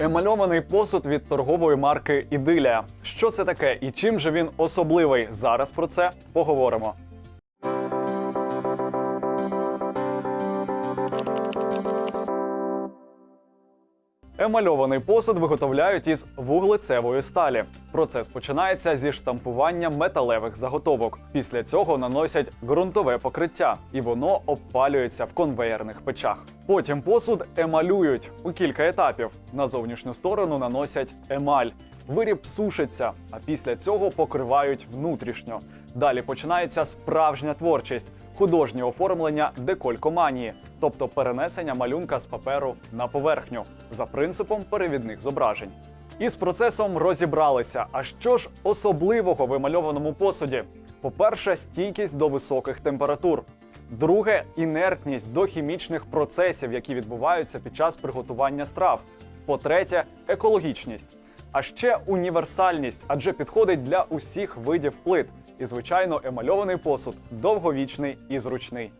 Емальований посуд від торгової марки Ідилія. Що це таке і чим же він особливий? Зараз про це поговоримо. Емальований посуд виготовляють із вуглецевої сталі. Процес починається зі штампування металевих заготовок. Після цього наносять ґрунтове покриття, і воно обпалюється в конвеєрних печах. Потім посуд емалюють у кілька етапів. На зовнішню сторону наносять емаль. Виріб сушиться, а після цього покривають внутрішньо. Далі починається справжня творчість, художнє оформлення деколькоманії, тобто перенесення малюнка з паперу на поверхню за принципом перевідних зображень. Із процесом розібралися. А що ж особливого в емальованому посуді? По-перше, стійкість до високих температур. Друге інертність до хімічних процесів, які відбуваються під час приготування страв. По-третє, екологічність. А ще універсальність, адже підходить для усіх видів плит. І, звичайно, емальований посуд довговічний і зручний.